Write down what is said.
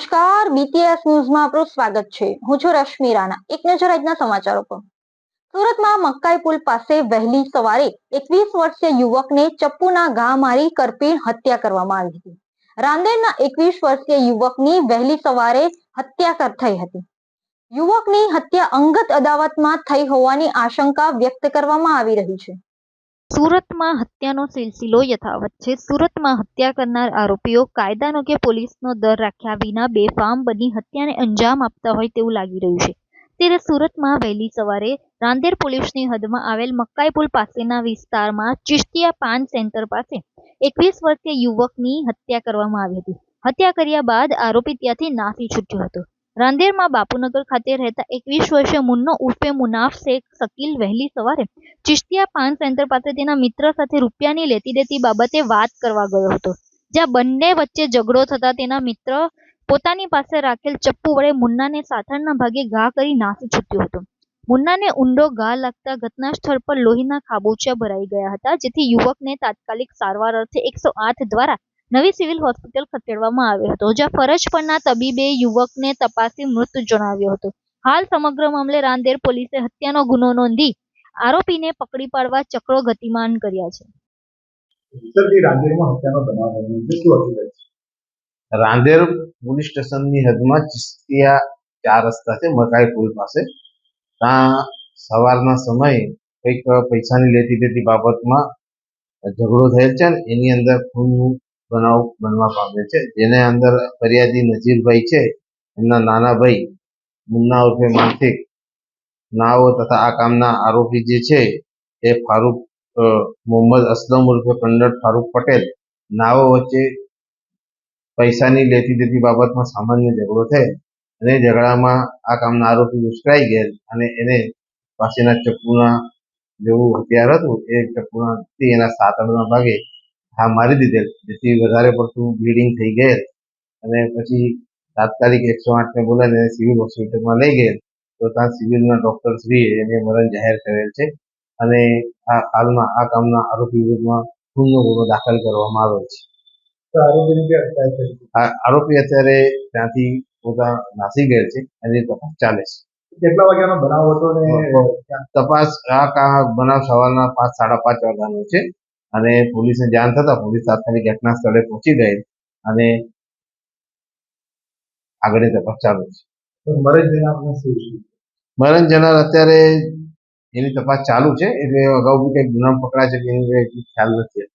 નમસ્કાર બીટીએસ ન્યૂઝમાં આપનું સ્વાગત છે. હું છું રશ્મિ રાણા. એક નજર આજના સમાચારો પર. સુરતમાં મક્કાઈ પુલ પાસે વહેલી સવારે એકવીસ વર્ષીય યુવકને ચપ્પુના ઘા મારી કરપીણ હત્યા કરવામાં આવી હતી. રાંદેરના એકવીસ વર્ષીય યુવકની વહેલી સવારે હત્યા થઈ હતી. યુવકની હત્યા અંગત અદાવતમાં થઈ હોવાની આશંકા વ્યક્ત કરવામાં આવી રહી છે. સુરતમાં હત્યાનો સિલસિલો યથાવત છે. સુરતમાં હત્યા કરનાર આરોપીઓ કાયદાનો કે પોલીસનો દર રાખ્યા વિના બેફામ બની હત્યાને અંજામ આપતા હોય તેવું લાગી રહ્યું છે. ત્યારે સુરતમાં વહેલી સવારે રાંદેર પોલીસની હદમાં આવેલ મક્કાઈ પુલ પાસેના વિસ્તારમાં ચિશ્તિયા પાન સેન્ટર પાસે એકવીસ વર્ષીય યુવકની હત્યા કરવામાં આવી હતી. હત્યા કર્યા બાદ આરોપી ત્યાંથી નાસી છૂટ્યો હતો. રાંદેરમાં બાપુનગર ખાતે રહેતા એકવીસ વર્ષીય મુન્નો ઉર્ફે મુનાફ શેખ શકીલ વહેલી સવારે ચિશ્તિયા પાન સેન્ટર પાસે તેના મિત્ર સાથે રૂપિયાની લેતી દેતી બાબતે વાત કરવા ગયો હતો. જ્યાં બંને વચ્ચે ઝઘડો થતા તેના મિત્ર પોતાની પાસે રાખેલ ચપ્પુ વડે મુન્નાને સાથળના ભાગે ઘા કરી નાસી છૂટ્યો હતો. મુન્નાને ઊંડો ઘા લાગતા ઘટના સ્થળ પર લોહીના ખાબોચિયા ભરાઈ ગયા હતા, જેથી યુવકને તાત્કાલિક સારવાર અર્થે એકસો આઠ દ્વારા નવી સિવિલ હોસ્પિટલ ખસેડવામાં આવ્યો હતો જ્યાં ફરજ પરના તબીબે યુવકને તપાસી મૃત જણાવ્યો હતો. હાલ સમગ્ર મામલે રાંદેર પોલીસે હત્યાનો ગુનો નોંધી આરોપીને પકડી પાડવા ચક્રો ગતિમાન કર્યા છે. ઉત્તરથી રાંદેરમાં હત્યાનો બનાવ બન્યો છે શું હકીકત છે? રાંદેર પોલીસ સ્ટેશનની હદમાં ચિસ્તિયા ચાર રસ્તા છે મકાઈ પુલ પાસે. ત્યાં સવારના સમયે કંઈક પૈસાની લેતી દેતી બાબતમાં ઝઘડો થયેલ છે એની અંદર ખૂનનું બનાવ બનવા પામે છે. જેને અંદર ફરિયાદી નજીરભાઈ છે, એમના નાના ભાઈ મુન્ના ઉર્ફે માનસિક નાઓ તથા આ કામના આરોપી જે છે, એ ફારૂક મોહમ્મદ અસલમ ઉર્ફે કંડર ફારૂક પટેલ, નાઓ વચ્ચે પૈસાની લેતી દેતી બાબતમાં સામાન્ય ઝઘડો થયો અને ઝઘડામાં આ કામના આરોપી ઉશ્કરાઈ ગયેલ અને એને પાસેના ચપ્પુના જેવું હથિયાર હતું, એ ચપ્પુના થી એના સાતડના ભાગે ઘા મારી દીધેલ. જેથી વધારે પડતું બ્લીડિંગ થઈ ગયેલ. અને પછી તાત્કાલિક એકસો આઠને બોલાવીને સિવિલ હોસ્પિટલમાં લઈ ગયેલ. તો ત્યાં સિવિલના ડૉક્ટર શ્રી એને મરણ જાહેર કરેલ છે. અને આ હાલમાં આ કામના આરોપી વિરુદ્ધમાં ખૂનનો ગુનો દાખલ કરવામાં આવેલ છે. આરોપી અત્યારે ત્યાંથી પોતા નાસી ગયેલ છે અને તપાસ ચાલે છે. કેટલા વાગ્યાનો બનાવ હતો ને તપાસ આ કા બનાવ સવારના પાંચ સાડા પાંચ વાગ્યાનો છે. અને પોલીસને જાણ થતાં પોલીસ તાત્કાલિક ઘટના સ્થળે પહોંચી ગઈ અને આગળની તપાસ ચાલુ છે. મરણ જનાર અત્યારે એની તપાસ ચાલુ છે એટલે અગાઉ બી કંઈક ગુનામ પકડાય છે કે એની ખ્યાલ નથી